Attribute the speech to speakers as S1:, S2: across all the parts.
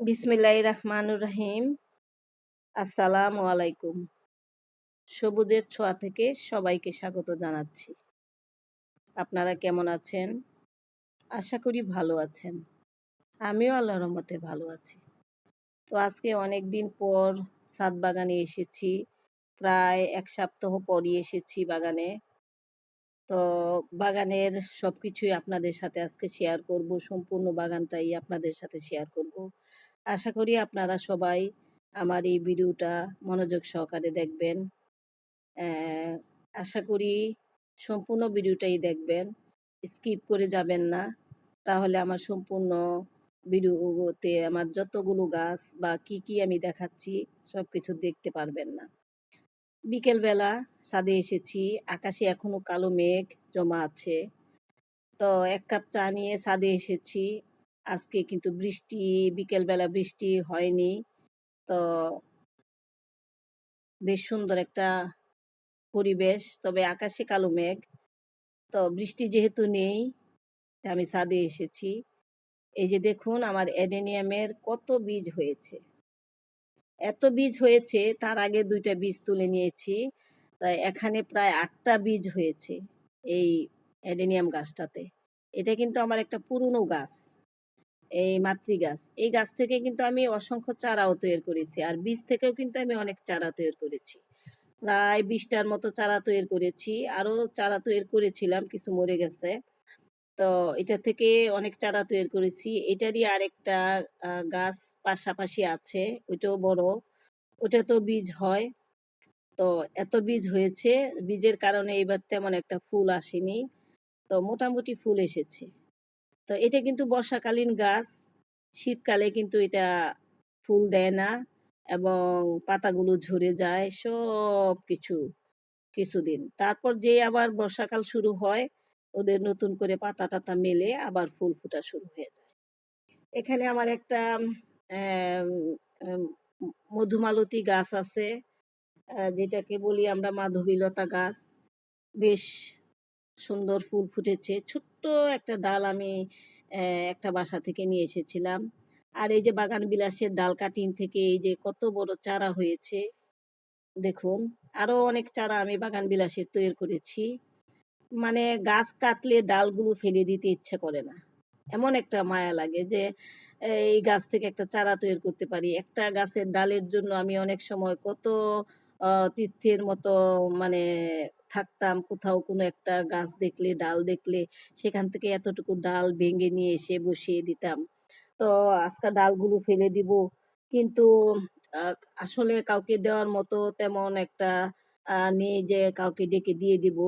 S1: বিসমিল্লাহ রহমানুর রহিম। আসসালামু আলাইকুম। সবুজের ছোঁয়া থেকে সবাইকে স্বাগত জানাচ্ছি। আপনারা কেমন আছেন? আশা করি ভালো আছেন। আমিও আল্লাহ রহমতে ভালো আছি। তো আজকে অনেক দিন পর সাত বাগানে এসেছি। প্রায় এক সপ্তাহ পরই এসেছি বাগানে। তো বাগানের সব কিছুই আপনাদের সাথে আজকে শেয়ার করব। সম্পূর্ণ বাগানটাই আপনাদের সাথে শেয়ার করব। আশা করি আপনারা সবাই আমার এই ভিডিওটা মনোযোগ সহকারে দেখবেন। আশা করি সম্পূর্ণ ভিডিওটাই দেখবেন। স্কিপ করে যাবেন না। তাহলে আমার সম্পূর্ণ ভিডিওতে আমার যতগুলো গাছ বা কি কি আমি দেখাচ্ছি সব কিছু দেখতে পারবেন না। বিকেলবেলা সাদে এসেছি, আকাশে এখনও কালো মেঘ জমা আছে। তো এক কাপ চা নিয়ে সাদে এসেছি। আজকে কিন্তু বৃষ্টি, বিকেলবেলা বৃষ্টি হয়নি। তো বেশ সুন্দর একটা পরিবেশ, তবে আকাশে কালো মেঘ। তো বৃষ্টি যেহেতু নেই আমি ছাদে এসেছি। এই যে দেখুন, আমার অ্যাডেনিয়ামের কত বীজ হয়েছে। এত বীজ হয়েছে, তার আগে দুইটা বীজ তুলে নিয়েছি। তাই এখানে প্রায় আটটা বীজ হয়েছে এই অ্যাডেনিয়াম গাছটাতে। এটা কিন্তু আমার একটা পুরনো গাছ। এই মাতৃ গাছ। এই গাছ থেকে কিন্তু আমি অসংখ্য চারাও তৈরি করেছি। আর বীজ থেকেও কিন্তু আমি অনেক চারা তৈরি করেছি। প্রায় বিশটার মতো চারা তৈরি করেছি। আরও চারা তৈরি করেছিলাম, কিছু মরে গেছে। তো এটা থেকে অনেক চারা তৈরি করেছি। এটারই আরেকটা গাছ পাশাপাশি আছে। ওইটাও বড়। ওটা তো বীজ হয়। তো এত বীজ হয়েছে, বীজের কারণে এবার তেমন একটা ফুল আসেনি। তো মোটামুটি ফুল এসেছে। তো এটা কিন্তু বর্ষাকালীন গাছ। শীতকালে কিন্তু এটা ফুল দেয় না এবং পাতাগুলো ঝরে যায় সব কিছু কিছুদিন। তারপর যে আবার বর্ষাকাল শুরু হয়, ওদের নতুন করে পাতা টাতা মেলে আবার ফুল ফুটা শুরু হয়ে যায়। এখানে আমার একটা মধুমালতী গাছ আছে যেটাকে বলি আমরা মাধবীলতা গাছ। বেশ সুন্দর ফুল ফুটেছে। ছোট্ট একটা ডাল আমি একটা বাসা থেকে নিয়ে এসেছিলাম। আর এই যে বাগান বিলাসের ডাল কাটিং থেকে এই যে কত বড় চারা হয়েছে, দেখুন। আরও অনেক চারা আমি বাগান বিলাসের তৈরি করেছি। মানে গাছ কাটলে ডালগুলো ফেলে দিতে ইচ্ছে করে না। এমন একটা মায়া লাগে যে এই গাছ থেকে একটা চারা তৈরি করতে পারি। একটা গাছের ডালের জন্য আমি অনেক সময় কত তীর্থের মতো মানে থাকতাম। কোথাও কোনো একটা গাছ দেখলে, ডাল দেখলে, সেখান থেকে এতটুকু ডাল ভেঙে নিয়ে এসে বসিয়ে দিতাম। তো আজকাল ডালগুলো ফেলে দিব। কিন্তু আসলে কাউকে দেওয়ার মতো তেমন একটা নেই যে কাউকে ডেকে দিয়ে দিব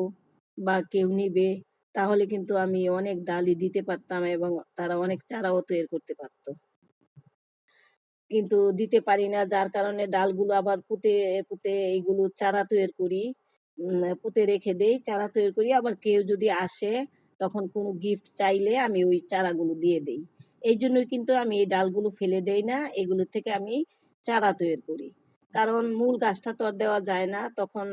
S1: বা কেউ নিবে। তাহলে কিন্তু আমি অনেক ডালই দিতে পারতাম এবং তারা অনেক চারাও তৈরি করতে পারতো। কিন্তু দিতে পারি না। যার কারণে ডালগুলো আবার পুঁতে পুঁতে এইগুলো চারা তৈরি করি। পুঁতে রেখে দেই, চারা তৈরি করি। আবার কেউ যদি আসে, তখন কোনো গিফট চাইলে আমি ওই চারাগুলো দিয়ে দেই। এই জন্যই কিন্তু আমি এই ডালগুলো ফেলে দেই না, এগুলো থেকে আমি চারা তৈরি করি। কারণ মূল গাছটা তো আর দেওয়া যায় না। তখন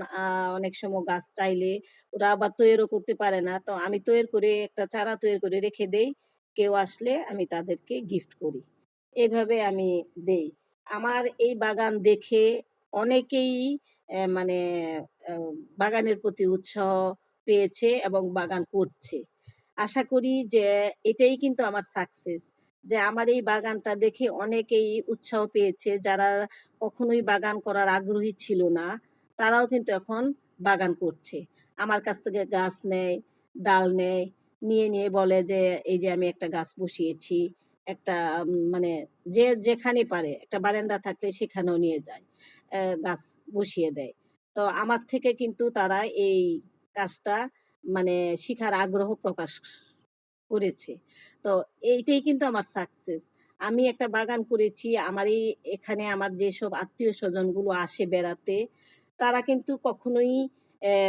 S1: অনেক সময় গাছ চাইলে ওরা আবার তৈরিও করতে পারে না। তো আমি তৈরি করে, একটা চারা তৈরি করে রেখে দেই। কেউ আসলে আমি তাদেরকে গিফট করি। এইভাবে আমি দেই। আমার এই বাগান দেখে অনেকেই মানে বাগানের প্রতি উৎসাহ পেয়েছে এবং বাগান করছে। আশা করি যে এটাই কিন্তু আমার সাকসেস যে আমার এই বাগানটা দেখে অনেকেই উৎসাহ পেয়েছে। যারা কখনোই বাগান করার আগ্রহী ছিল না, তারাও কিন্তু এখন বাগান করছে। আমার কাছ থেকে গাছ নেয়, ডাল নেয়, নিয়ে নিয়ে বলে যে, এই যে আমি একটা গাছ বসিয়েছি। একটা মানে যে যেখানে পারে, একটা বারান্দা থাকলে সেখানেও নিয়ে যায় গাছ বসিয়ে দেয়। তো আমার থেকে কিন্তু তারা এই কাজটা মানে শিখার আগ্রহ প্রকাশ করেছে। তো এইটাই কিন্তু আমার সাকসেস আমি একটা বাগান করেছি, আমার এই, এখানে আমার যেসব আত্মীয় স্বজনগুলো আসে বেড়াতে, তারা কিন্তু কখনোই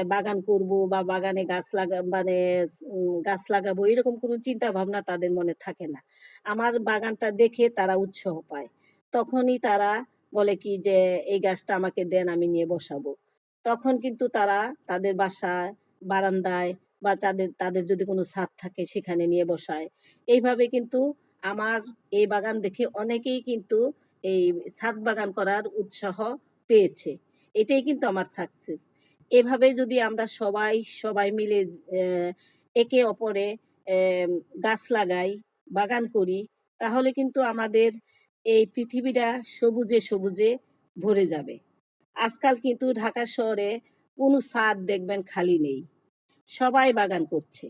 S1: বাগান করব বা বাগানে গাছ লাগা মানে গাছ লাগাবো, এরকম কোনো চিন্তা ভাবনা তাদের মনে থাকে না। আমার বাগানটা দেখে তারা উৎসাহ পায়। তখনই তারা বলে কি যে, এই গাছটা আমাকে দেন, আমি নিয়ে বসাবো। তখন কিন্তু তারা তাদের বাসায়, বারান্দায় বা তাদের তাদের যদি কোনো ছাদ থাকে, সেখানে নিয়ে বসায়। এইভাবে কিন্তু আমার এই বাগান দেখে অনেকেই কিন্তু এই ছাদ বাগান করার উৎসাহ পেয়েছে। এটাই কিন্তু আমার সাকসেস এভাবে যদি আমরা সবাই সবাই মিলে একে অপরে গাছ লাগাই, বাগান করি, তাহলে কিন্তু আমাদের এই পৃথিবীটা সবুজে সবুজে ভরে যাবে। আজকাল কিন্তু ঢাকা শহরে কোনো ছাদ দেখবেন খালি নেই। সবাই বাগান করছে।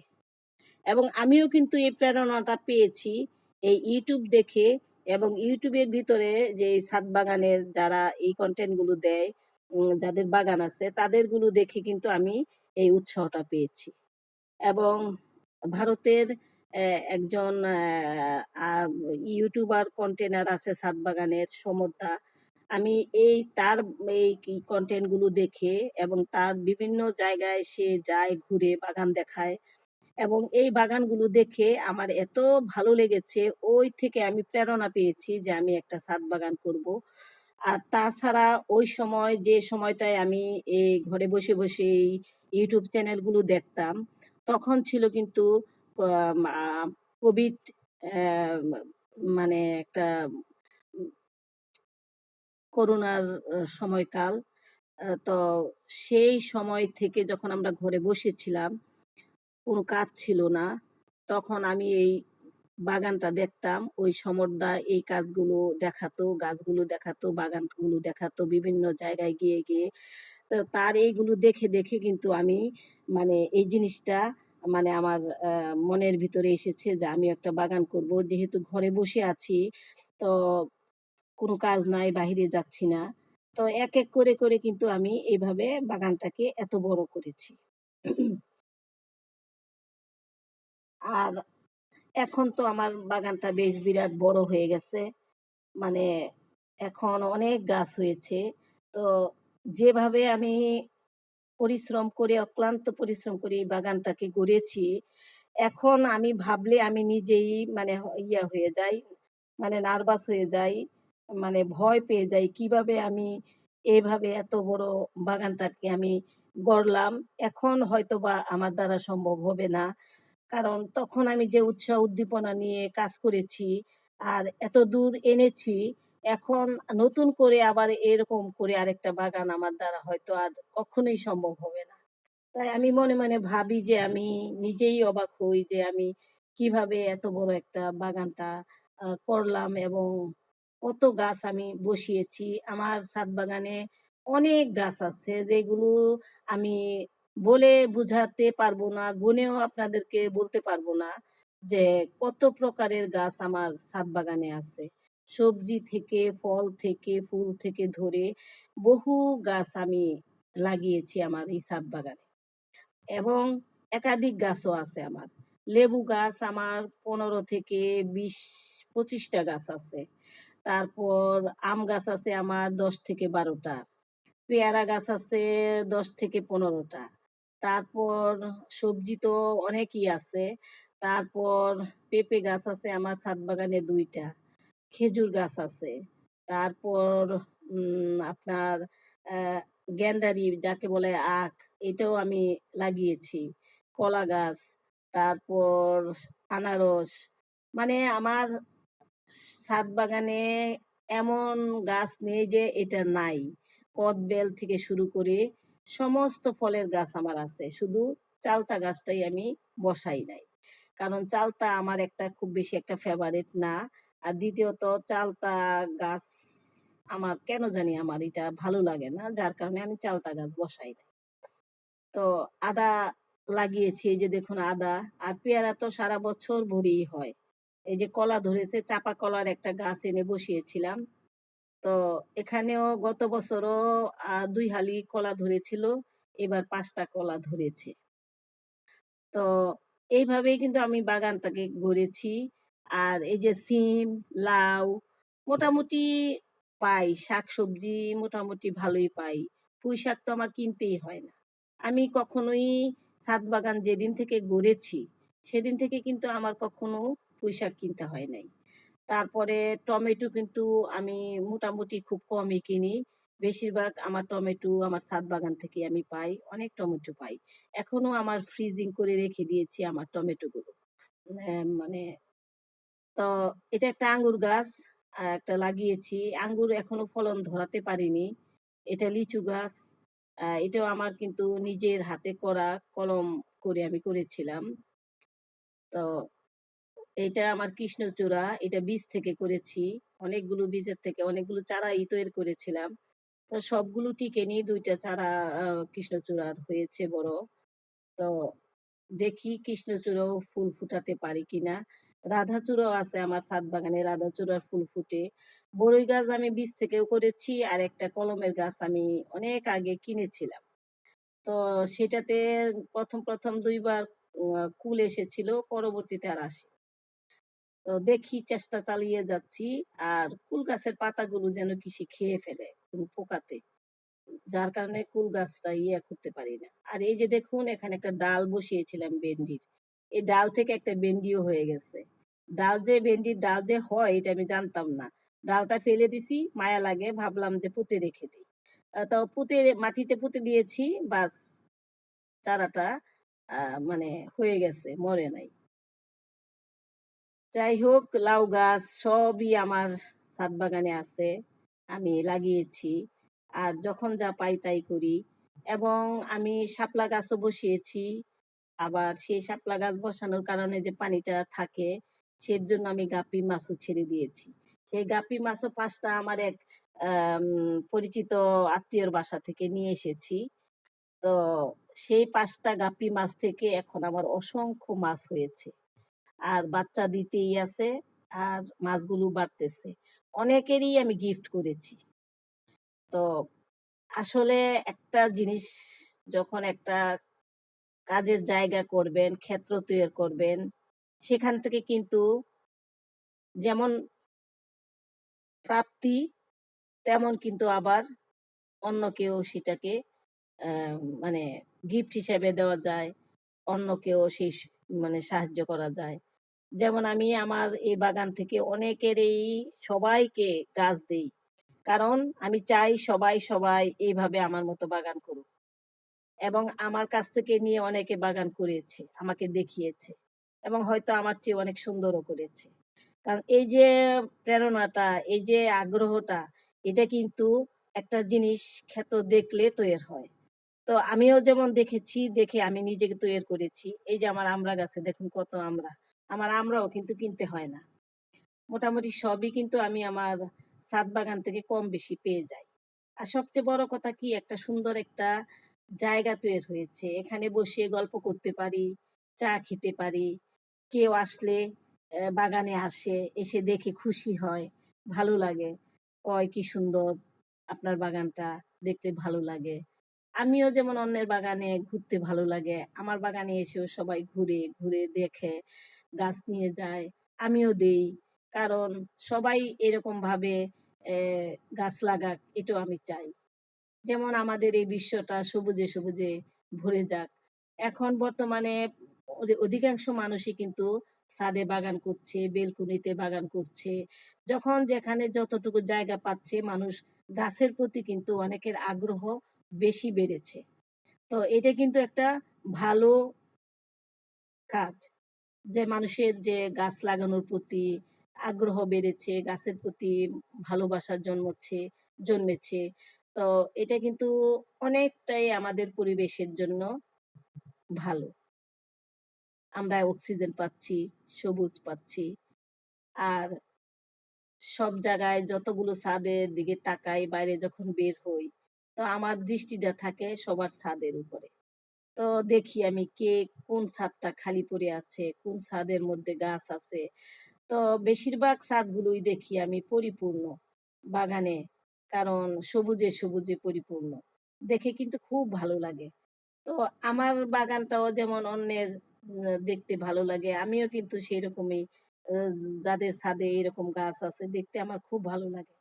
S1: এবং আমিও কিন্তু এই প্রেরণাটা পেয়েছি এই ইউটিউব দেখে এবং ইউটিউবের ভিতরে যে ছাদ বাগানের যারা এই কন্টেন্টগুলো দেয় যাদের বাগান আছে তাদেরগুলো দেখে কিন্তু আমি এই উৎসাহটা পেয়েছি। এবং ভারতের একজন ইউটিউবার, কন্টেনার আছে ছাদ বাগানের সমর্থা। আমি এই তার, এই কন্টেন্টগুলো দেখে এবং তার বিভিন্ন জায়গায় সে যায়, ঘুরে, বাগান দেখায়। এবং এই বাগানগুলো দেখে আমার এত ভালো লেগেছে, ওই থেকে আমি প্রেরণা পেয়েছি যে আমি একটা ছাদ বাগান করব। আর তাছাড়া ওই সময় যে সময়টায় আমি এই ঘরে বসে বসে এই ইউটিউব চ্যানেলগুলো দেখতাম, তখন ছিল কিন্তু কোভিড মানে একটা করোনার সময়কাল। তো সেই সময় থেকে যখন আমরা ঘরে বসেছিলাম, কোনো কাজ ছিল না। তখন আমি এই বাগানটা দেখতাম। ওই সমরদা এই কাজগুলো দেখাতো, গাছগুলো দেখাতো, বাগানগুলো দেখাতো, বিভিন্ন জায়গায় গিয়ে গিয়ে। তো তার এইগুলো দেখে দেখে কিন্তু আমি মানে এই জিনিসটা মানে আমার মনের ভিতরে এসেছে যে আমি একটা বাগান করব। যেহেতু ঘরে বসে আছি, তো কোনো কাজ নাই, বাহিরে যাচ্ছি না। তো এক এক করে করে কিন্তু আমি এইভাবে বাগানটাকে এত বড় করেছি। আর এখন তো আমার বাগানটা বেশ বিরাট বড় হয়ে গেছে। মানে এখন অনেক গাছ হয়েছে। তো যেভাবে আমি পরিশ্রম করে, অক্লান্ত পরিশ্রম করে এই বাগানটাকে গড়েছি, এখন আমি ভাবলে আমি নিজেই মানে ইয়া হয়ে যাই মানে নার্ভাস হয়ে যাই মানে ভয় পেয়ে যাই কীভাবে আমি এইভাবে এত বড় বাগানটাকে আমি গড়লাম। এখন হয়তো বা আমার দ্বারা সম্ভব হবে না। কারণ তখন আমি যে উৎসাহ উদ্দীপনা নিয়ে কাজ করেছি আর এত দূর এনেছি, এখন নতুন করে আবার এরকম করে আরেকটা বাগান আমার দ্বারা হয়তো আর কখনোই সম্ভব হবে না। তাই আমি মনে মনে ভাবি যে আমি নিজেই অবাক হই যে আমি কীভাবে এত বড় একটা বাগানটা করলাম এবং কত গাছ আমি বসিয়েছি। আমার ছাদ বাগানে অনেক গাছ আছে যেগুলো আমি বলে বুঝাতে পারব না, গুনেও আপনাদেরকে বলতে পারব না যে কত প্রকারের গাছ আমার ছাদ বাগানে আছে। সবজি থেকে, ফল থেকে, ফুল থেকে ধরে বহু গাছ আমি লাগিয়েছি আমার এই ছাদ বাগানে। এবং একাধিক গাছও আছে আমার। লেবু গাছ আমার পনেরো থেকে বিশ, পঁচিশটা গাছ আছে। তারপর আম গাছ আছে আমার দশ থেকে বারোটা। পেয়ারা গাছ আছে দশ থেকে পনেরোটা। তারপর সবজি তো অনেকই আছে। তারপর পেঁপে গাছ আছে, আমার ছাদ বাগানে দুইটা। খেজুর গাছ আছে। তারপর আপনার গ্যান্ডারি যাকে বলে আখ, এটাও আমি লাগিয়েছি। কলা গাছ, তারপর আনারস। মানে আমার ছাদ বাগানে এমন গাছ নেই যে এটা নাই। কদবেল থেকে শুরু করে সমস্ত ফলের গাছ আমার আছে, শুধু চালতা গাছটাই আমি বসাই নাই। কারণ চালতা আমার একটা খুব বেশি একটা ফেভারিট না, আর দ্বিতীয়ত চালতা গাছ আমার, কেন জানি আমার এটা ভালো লাগে না, যার কারণে আমি চালতা গাছ বসাই নাই। তো আদা লাগিয়েছি, এই যে দেখুন আদা, আর পেয়ারা তো সারা বছর ভরেই হয়। এই যে কলা ধরেছে চাপা কলার একটা গাছ এনে বসিয়েছিলাম। তো এখানেও গত বছরও দুই হালি কলা ধরেছিল, এবার পাঁচটা কলা ধরেছে। তো এইভাবেই কিন্তু আমি বাগানটাকে গড়েছি। আর এই যে সিম, লাউ, মোটামুটি পাই, শাকসবজি মোটামুটি ভালোই পাই। পুঁই শাক তো আমার কিনতেই হয় না। আমি কখনোই ছাদ বাগান যেদিন থেকে গড়েছি, সেদিন থেকে কিন্তু আমার কখনো পুঁই শাক কিনতে হয় নাই। তারপরে টমেটো কিন্তু আমি মোটামুটি খুব কমই কিনি বেশিরভাগ আমার টমেটো আমার ছাদ বাগান থেকে আমি পাই, অনেক টমেটো পাই এখনও আমার ফ্রিজিং করে রেখে দিয়েছি আমার টমেটো গুলো মানে তো এটা একটা আঙ্গুর গাছ একটা লাগিয়েছি। আঙ্গুর এখনও ফলন ধরাতে পারিনি। এটা লিচু গাছ। এটাও আমার কিন্তু নিজের হাতে করা কলম করে আমি করেছিলাম। তো এটা আমার কৃষ্ণচূড়া। এটা বীজ থেকে করেছি। অনেকগুলো বীজের থেকে অনেকগুলো চারাই তৈরি করেছিলাম। তো সবগুলো টিকেনি ২ টা চারা কৃষ্ণচূড়ার হয়েছে বড়। তো দেখি কৃষ্ণচূড়াও ফুল ফুটাতে পারি কিনা। রাধাচূড়াও আছে আমার ছাদ বাগানে রাধাচূড়ার ফুল ফুটে। বড়ই গাছ আমি বীজ থেকেও করেছি আর একটা কলমের গাছ আমি অনেক আগে কিনেছিলাম। তো সেটাতে ১ম, ১ম ২ বার কুল এসেছিল পরবর্তীতে আর আসে তো দেখি চেষ্টা চালিয়ে যাচ্ছি। আর কুল গাছের পাতাগুলো যেন কিসে খেয়ে ফেলে কোনো পোকাতে। যার কারণে কুল গাছটা ইয়ে করতে পারি না। আর এই যে দেখুন এখানে একটা ডাল বসিয়েছিলাম ভেন্ডির। এই ডাল থেকে একটা ভেন্ডিও হয়ে গেছে। ডাল যে ভেন্ডির ডাল যে হয় এটা আমি জানতাম না। ডালটা ফেলে দিছি, মায়া লাগে ভাবলাম যে পুঁতে রেখে দেই। তো পুঁতে মাটিতে পুঁতে দিয়েছি বাস চারাটা মানে হয়ে গেছে, মরে নাই। যাই হোক, লাউ গাছ সবই আমার ছাদ বাগানে আছে। আমি লাগিয়েছি। আর যখন যা পাই তাই করি। এবং আমি শাপলা গাছও বসিয়েছি। আবার সেই শাপলা গাছ বসানোর কারণে যে পানিটা থাকে, সেজন্য আমি গাপ্পি মাছও ছেড়ে দিয়েছি। সেই গাপ্পি মাছও পাঁচটা আমার এক পরিচিত আত্মীয়র বাসা থেকে নিয়ে এসেছি। তো সেই ৫ টা গাপ্পি মাছ থেকে এখন আমার অসংখ্য মাছ হয়েছে। আর বাচ্চা দিতেই আছে আর মাছগুলো বাড়তেছে। অনেকেরই আমি গিফট করেছি। তো আসলে একটা জিনিস যখন একটা কাজের জায়গা করবেন, ক্ষেত্র তৈরি করবেন, সেখান থেকে কিন্তু যেমন প্রাপ্তি তেমন কিন্তু আবার অন্য কেউ সেটাকে মানে গিফট হিসেবে দেওয়া যায়। অন্য কেউ সেই মানে সাহায্য করা যায়। যেমন আমি আমার এই বাগান থেকে অনেকেরই সবাইকে গাছ দেই। কারণ আমি চাই সবাই, সবাই এইভাবে আমার মতো বাগান করুক। এবং আমার কাছ থেকে নিয়ে অনেকে বাগান করেছে, আমাকে দেখিয়েছে। এবং হয়তো আমার চেয়ে অনেক সুন্দরও করেছে। কারণ এই যে প্রেরণাটা, এই যে আগ্রহটা এটা কিন্তু একটা জিনিস ক্ষেত্র দেখলে তৈরি হয়। তো আমিও যেমন দেখেছি, দেখে আমি নিজেকে তৈরি করেছি। এই যে আমার আমরা গাছে দেখুন কত আমড়া। আমার আমড়াও কিন্তু কিনতে হয় না। মোটামুটি সবই কিন্তু আমি আমার ছাদ বাগান থেকে কম বেশি পেয়ে যাই। আর সবচেয়ে বড় কথা কি একটা সুন্দর একটা জায়গা তৈরি হয়েছে। এখানে বসে গল্প করতে পারি, চা খেতে পারি। কেউ আসলে বাগানে আসে, এসে দেখে খুশি হয়, ভালো লাগে। কয় কি সুন্দর আপনার বাগানটা, দেখতে ভালো লাগে। আমিও যেমন অন্যের বাগানে ঘুরতে ভালো লাগে। আমার বাগানে এসেও সবাই ঘুরে, ঘুরে দেখে, গাছ নিয়ে যায়। আমিও দেই। কারণ সবাই এরকমভাবে অ্যা গাছ লাগাক এটাও আমি চাই। যেমন আমাদের এই বিশ্বটা সবুজে, সবুজে ভরে যাক। এখন বর্তমানে অধিকাংশ মানুষই কিন্তু ছাদে বাগান করছে, বেলকনিতে বাগান করছে। যখন যেখানে যতটুকু জায়গা পাচ্ছে মানুষ গাছের প্রতি কিন্তু অনেকের আগ্রহ বেশি বেড়েছে। তো এটা কিন্তু একটা ভালো কাজ। যে মানুষের যে গাছ লাগানোর প্রতি আগ্রহ বেড়েছে, গাছের প্রতি ভালোবাসা জন্মচ্ছে জন্মেছে। তো এটা কিন্তু অনেকটাই আমাদের পরিবেশের জন্য ভালো। আমরা অক্সিজেন পাচ্ছি, সবুজ পাচ্ছি। আর সব জায়গায় যতগুলো ছাদের দিকে তাকাই, বাইরে যখন বের হই, তো আমার দৃষ্টিটা থাকে সবার ছাদের উপরে। তো দেখি আমি কে কোন ছাদটা খালি পড়ে আছে, কোন ছাদের মধ্যে গাছ আছে। তো বেশিরভাগ ছাদগুলোই দেখি আমি পরিপূর্ণ বাগানে। কারণ সবুজে, সবুজে পরিপূর্ণ। দেখে কিন্তু খুব ভালো লাগে। তো আমার বাগানটাও যেমন অন্যের দেখতে ভালো লাগে, আমিও কিন্তু সেই রকমই যাদের ছাদে এরকম গাছ আছে দেখতে আমার খুব ভালো লাগে।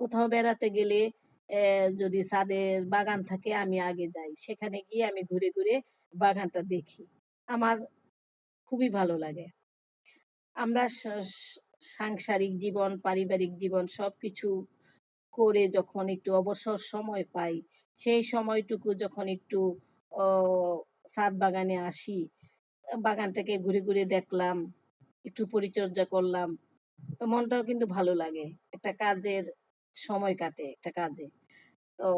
S1: কোথাও বেড়াতে গেলে যদি ছাদের বাগান থাকে আমি আগে যাই। সেখানে গিয়ে আমি ঘুরে, ঘুরে বাগানটা দেখি। আমার খুবই ভালো লাগে। আমরা সাংসারিক জীবন, পারিবারিক জীবন সবকিছু করে যখন একটু অবসর সময় পাই, সেই সময়টুকু যখন একটু ছাদ বাগানে আসি, বাগানটাকে ঘুরে, ঘুরে দেখলাম, একটু পরিচর্যা করলাম। তো মনটাও কিন্তু ভালো লাগে। একটা কাজের সময় কাটে একটা কাজে। তো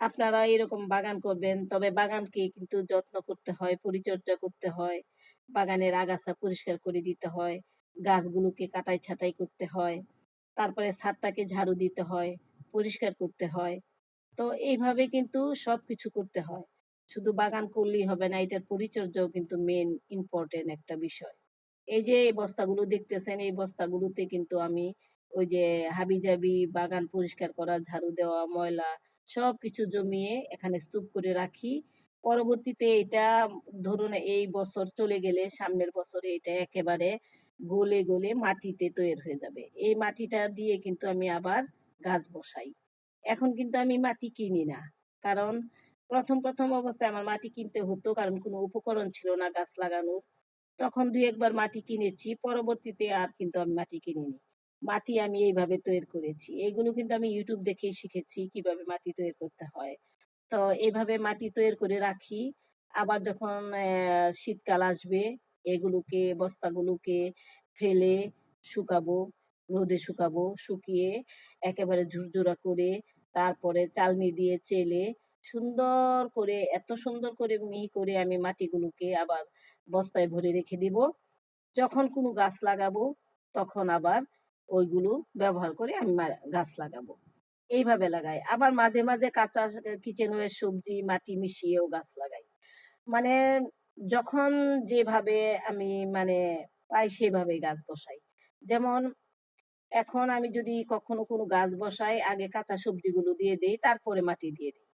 S1: আপনারা এরকম বাগান করবেন। তবে বাগানকে কিন্তু যত্ন করতে হয়, পরিচর্যা করতে হয়। বাগানের আগাছা পরিষ্কার করে দিতে হয়। গাছগুলোকে কাটাই ছাঁটাই করতে হয়। তারপরে ছাদটাকে ঝাড়ু দিতে হয়, পরিষ্কার করতে হয়। তো এইভাবে কিন্তু সবকিছু করতে হয়। শুধু বাগান করলেই হবে না, এটার পরিচর্যাও কিন্তু মেইন ইম্পোর্টেন্ট একটা বিষয়। এই যে এই বস্তাগুলো দেখতেছেন, এই বস্তাগুলোতে কিন্তু আমি ওই যে হাবিজাবি বাগান পরিষ্কার করা, ঝাড়ু দেওয়া, ময়লা সবকিছু জমিয়ে এখানে স্তূপ করে রাখি। পরবর্তীতে এটা ধরুন এই বছর চলে গেলে সামনের বছরে এটা একেবারে গলে, গলে মাটিতে তৈরি হয়ে যাবে। এই মাটিটা দিয়ে কিন্তু আমি আবার গাছ বসাই। এখন কিন্তু আমি মাটি কিনি না। কারণ প্রথম, প্রথম অবস্থায় আমার মাটি কিনতে হতো কারণ কোনো উপকরণ ছিল না গাছ লাগানোর। তখন দুই একবার মাটি কিনেছি। পরবর্তীতে আর কিন্তু আমি মাটি কিনিনি। মাটি আমি এইভাবে তৈরি করেছি। এগুলো কিন্তু আমি ইউটিউব দেখেই শিখেছি কীভাবে মাটি তৈরি করতে হয়। তো এভাবে মাটি তৈরি করে রাখি। আবার যখন শীতকাল আসবে এগুলোকে বস্তাগুলোকে ফেলে শুকাবো, রোদে শুকাবো। শুকিয়ে একেবারে ঝুরঝুরা করে তারপরে চালনি দিয়ে চেলে সুন্দর করে এত সুন্দর করে মিহি করে আমি মাটিগুলোকে আবার বস্তায় ভরে রেখে দিব। যখন কোনো গাছ লাগাবো তখন আবার ওইগুলো ব্যবহার করে আমি গাছ লাগাবো। এইভাবে লাগাই। আবার মাঝে, মাঝে কাঁচা কিচেন ওয়েস্ট সবজি মাটি মিশিয়েও গাছ লাগাই। মানে যখন যেভাবে আমি মানে পাই সেভাবে গাছ বসাই। যেমন এখন আমি যদি কখনো কোনো গাছ বসাই আগে কাঁচা সবজিগুলো দিয়ে দেই তারপরে মাটি দিয়ে দিই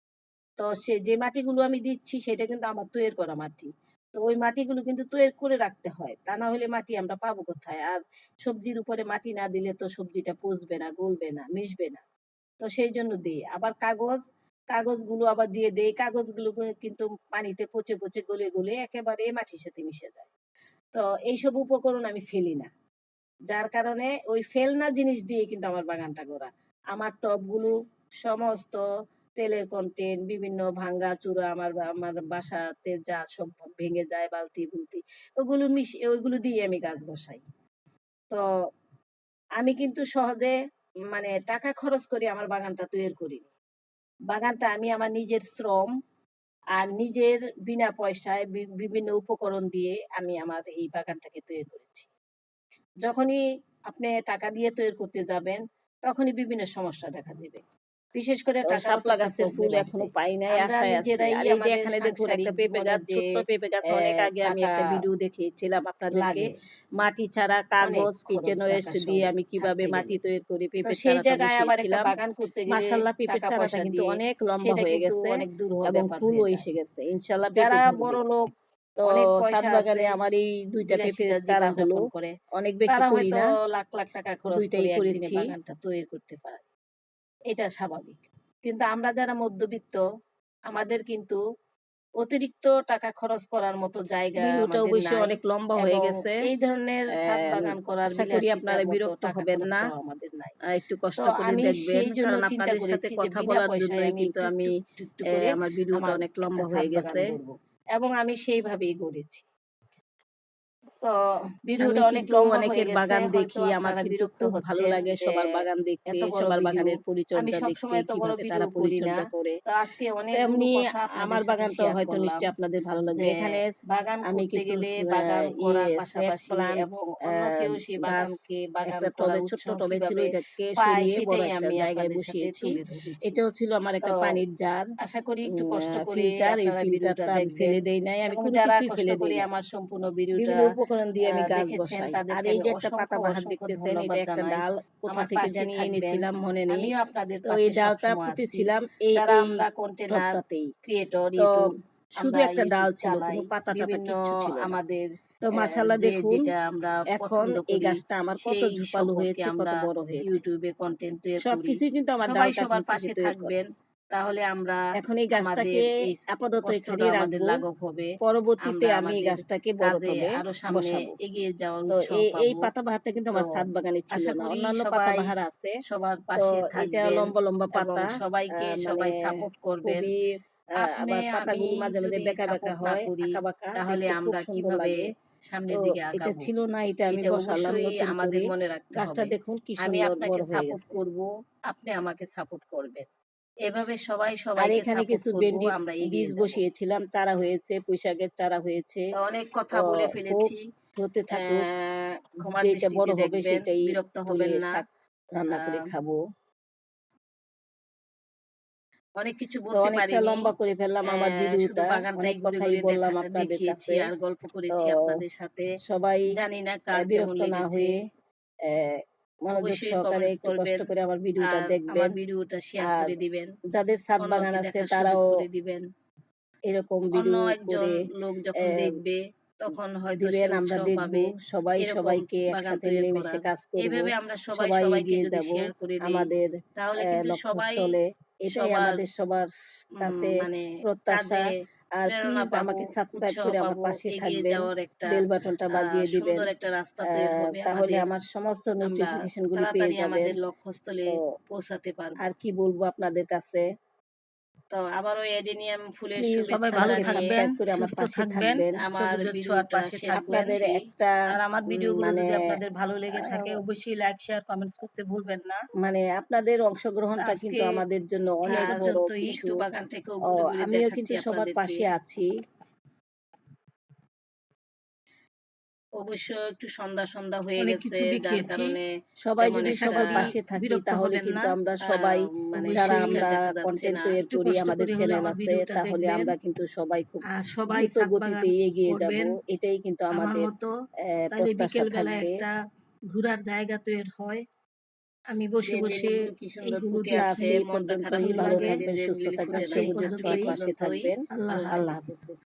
S1: তো সে যে মাটিগুলো আমি দিচ্ছি সেটা কিন্তু আমার তৈরি করা মাটি। তো ওই মাটিগুলো কিন্তু তৈরি করে রাখতে হয়। তা না হলে মাটি আমরা পাবো কোথায়? আর সবজির উপরে মাটি না দিলে তো সবজিটা পচবে না, গলবে না, মিশবে না। তো সেইজন্য দেই। আবার কাগজ, কাগজগুলো আবার দিয়ে দেই। কাগজগুলো কিন্তু পানিতে পচে, পচে গলে, গলে একেবারে মাটির সাথে মিশে যায়। তো এইসব উপকরণ আমি ফেলি না। যার কারণে ওই ফেলনা জিনিস দিয়ে কিন্তু আমার বাগানটা করা আমার টবগুলো সমস্ত তেলের কনটেন্ট বিভিন্ন ভাঙ্গা ভাঙ্গাচুরা আমার আমার বাসাতে যা সব ভেঙে যায় বালতি-বুলতি ওগুলো মিশিয়ে ওইগুলো দিয়ে আমি গাছ বসাই। তো আমি কিন্তু সহজে মানে টাকা খরচ করে আমার বাগানটা তৈরি করিনি। বাগানটা আমি আমার নিজের শ্রম আর নিজের বিনা পয়সায় বিভিন্ন উপকরণ দিয়ে আমি আমার এই বাগানটাকে তৈরি করেছি। যখনই আপনি টাকা দিয়ে তৈরি করতে যাবেন, তখনই বিভিন্ন সমস্যা দেখা দিবে। বিশেষ করে
S2: শাপলা গাছের ফুল
S1: এখনও
S2: পাই নাই, আশায় আছি। আর এই যে এখানে দেখুন একটা পেঁপে গাছ, ছোট্ট পেঁপে গাছ অনেক আগে আমি একটা ভিডিও দেখিয়েছিলাম আপনাদেরকে। মাটি ছাড়া কাগজ, কিচেন ওয়েস্ট দিয়ে আমি কীভাবে মাটি তৈরি করে
S1: তো
S2: পেঁপের
S1: সেই জায়গায় আবার একটা বাগান করতে গেলে
S2: মাশাআল্লাহ পেঁপের চারাটা কিন্তু অনেক লম্বা হয়ে গেছে
S1: অনেক দুরূহ
S2: এবং
S1: ব্যাপার
S2: ফুলও এসে গেছে। ইনশাআল্লাহ
S1: যারা
S2: ধরবে।
S1: বড়লোক
S2: তো
S1: অনেক
S2: ছাদ
S1: পয়সা আছে,
S2: বাগানে আমার এই ২ টা চারা হলো। অনেক বেশি করি না।
S1: লাখ, লাখ টাকা খরচ করে
S2: করেছি।
S1: বাগানটা তৈরি করতে পারে। এটা স্বাভাবিক। কিন্তু আমরা যারা মধ্যবিত্ত আমাদের কিন্তু অতিরিক্ত টাকা খরচ করার মতো জায়গা
S2: অবশ্যই অনেক লম্বা হয়ে গেছে।
S1: এই ধরনের ছাদ বাগান করার
S2: আশা করি আপনারা বিরক্ত হবেন না। একটু কষ্ট করে দেখবেন।
S1: জন্য
S2: কারণ আপনাদের সাথে কথা বলার
S1: আমি
S2: কিন্তু আমি আমার ভিডিওটা অনেক লম্বা হয়ে গেছে।
S1: এবং আমি সেইভাবেই গড়েছি। তো ভিডিওটা অনেক
S2: কিন্তু অনেকের বাগান দেখি। আমার
S1: বিরক্ত
S2: ভালো লাগে সবার বাগান দেখতে, সবার বাগানের পরিচর্যা দেখতে,
S1: তো
S2: কীভাবে তারা পরিচর্যা করে।
S1: তো আজকে অনেকগুলো
S2: তেমনি আমার
S1: সাথে
S2: হয়তো নিশ্চয়ই আপনাদের ভালো লাগবে। এখানে
S1: বাগান
S2: আমি কিছু
S1: বাগান করার
S2: ইয়ে
S1: পাশাপাশি এবং অন্য কেউ সেই বাগানকে বাগান
S2: টবে ছিল
S1: কীভাবে
S2: সরিয়ে বড় একটা জায়গায় বসিয়েছি। এটাও ছিল আমার একটা পানির জার।
S1: আশা করি একটু কষ্ট করে
S2: ফিল্টার। এই ফিল্টারটা ফেলে দেই নাই। আমি কোনো
S1: যারা
S2: ফেলে দেই
S1: আমার সম্পূর্ণ ভিডিওটা
S2: উপকরণ দিয়ে আমি গাছ বসাই। আর এই যে একটা পাতাবাহার
S1: অসংখ্য
S2: দেখতেছেন এটা একটা ডাল কোথা থেকে জানি এনেছিলাম মনে নেই।
S1: আমিও আপনাদের
S2: তো এই ডালটা পুঁতেছিলাম এই,
S1: আমরা কন্টেনার ক্রিয়েটর ইউটিউব
S2: শুধু একটা ডাল ছিল। কোনো পাতা-টাতা
S1: বিভিন্ন
S2: কিচ্ছু ছিল।
S1: আমাদের
S2: তো মাশাআল্লাহ দেখুন
S1: যেটা আমরা
S2: এখন এই গাছটা আমার কত ঝোপালো হয়েছে, কত বড় হয়েছে।
S1: ইউটিউবে কন্টেন্ট তৈরি করি।
S2: সবকিছুই কিন্তু আমার ডাল
S1: সবার পাশে থাকবেন। তাহলে আমরা
S2: এখন এই গাছটাকে আপাতত
S1: আমাদের
S2: রাখব।
S1: লাঘব হবে।
S2: পরবর্তীতে আমি এই গাছটাকে বড় টবে
S1: আরও সামনে। এগিয়ে যাওয়ার উৎসাহ
S2: এই, এই
S1: পাবো।
S2: পাতাবাহারটা কিন্তু আমার ছাদ বাগানে ছিল না। অন্যান্য পাতাবাহার আছে।
S1: সবার পাশে
S2: এটা লম্বা, লম্বা পাতা।
S1: সবাইকে
S2: মানে
S1: সবাই সাপোর্ট করবেন। আপনি
S2: আবার পাতাগুলো মাঝে, মাঝে বেঁকা, বেঁকা হয়,
S1: করি
S2: আঁকা-বাঁকা।
S1: তাহলে আমরা কীভাবে।
S2: সামনের দিকে
S1: এটা ছিল না এটা আমি বসালাম
S2: আমাদের মনে রাখতে হবে গাছটা
S1: দেখুন কি
S2: আমি
S1: সুন্দর
S2: আপনাকে
S1: বড় হয়ে
S2: সাপোর্ট করব আপনি আমাকে সাপোর্ট করবেন এভাবে সবাই
S1: আর
S2: সবাইকে
S1: এখানে কিছু
S2: করব
S1: ভেন্ডি
S2: আমরা
S1: বীজ বসিয়েছিলাম চারা হয়েছে পুঁইশাকের চারা হয়েছে।
S2: অনেক কথা বলে ফেলেছি।
S1: হতে থাকুক যেটা বড় হবে সেটাই
S2: বিরক্ত হবেন না।
S1: রান্না করে খাব।
S2: অনেক কিছু বলতে
S1: অনেকটা লম্বা করে ফেললাম আমার ভিডিওটা অনেক কথাই বললাম আপনাদের কাছে।
S2: আর গল্প করেছি আপনাদের সাথে।
S1: সবাই
S2: জানি না কার
S1: বিরক্ত না হয়ে মনোযোগ সহকারে একটু কষ্ট করে আমার ভিডিওটা
S2: আর আমার ভিডিওটা শেয়ার করে দিবেন।
S1: যাদের ছাদ বাগান আছে তারাও
S2: করে দিবেন।
S1: এরকম ভিডিও করে
S2: লোক যখন দেখবে তখন হয়তো
S1: আমরা দেখব। সবাই সবাইকে একসাথে মিলেমিশে কাজ করব।
S2: এইভাবে আমরা সবাই সবাইকে যদি শেয়ার করে দিই
S1: আমাদের
S2: তাহলে কিন্তু সবাই
S1: এটাই আমাদের সবার কাছে
S2: মানে
S1: প্রত্যাশা। আর প্লিজ আমাকে সাবস্ক্রাইব করে আমার পাশে থাকবেন।
S2: একটা
S1: বেল বাটনটা বাজিয়ে দিবেন।
S2: সুন্দর একটা রাস্তা তৈরি হবে
S1: তাহলে আমার সমস্ত নোটিফিকেশন গুলি পেয়ে যাবেন।
S2: আমাদের লক্ষ্যস্থলে পৌঁছাতে পারব।
S1: আর কি বলব আপনাদের কাছে?
S2: তো আবারও এডিনিয়াম ফুলের শুভেচ্ছা
S1: ভালো থাকবেন করে আমার
S2: সুস্থ
S1: পাশে
S2: থাকবেন আমার ভিডিওটা
S3: পাশে
S1: আপনাদের একটা
S3: আর আমার ভিডিওগুলো
S1: মানে
S3: যদি আপনাদের ভালো লেগে থাকে অবশ্যই লাইক শেয়ার কমেন্টস করতে ভুলবেন না।
S1: মানে আপনাদের অংশগ্রহণটা কিন্তু আমাদের জন্য
S2: এই
S1: অনেক বড় কিছু।
S2: বাগান থেকেও
S1: ও,
S2: ঘুরে ঘুরে
S1: আমিও কিন্তু সবার পাশে আছি।
S2: অবশ্য একটু সন্ধ্যা সন্ধ্যা হয়ে গেছে যার কারণে
S1: সবাই যদি সবার পাশে থাকি তাহলে কিন্তু আমরা সবাই
S2: মানে
S1: যারা আমরা কন্টেন্ট তৈরি করি আমাদের চ্যানেল আছে তাহলে আমরা কিন্তু সবাই খুব
S3: সবাই
S1: গতিতে এগিয়ে যাব। এটাই কিন্তু আমাদের
S3: তাহলে
S1: প্রত্যাশা
S3: বিকেল বেলা
S1: থাকবে।
S3: একটা ঘোরার জায়গা তৈরি হয়। আমি বসে বসে
S2: বেলগুলো কি সুন্দর
S3: এইগুলো
S2: আছে,
S1: আজকে এই
S2: মনটা খারাপ
S1: পর্যন্তই ভালো থাকবেন সুস্থ থাকবেন
S2: এই
S1: পাশে থাকবেন।
S3: আল্লাহ
S1: হাফেজ।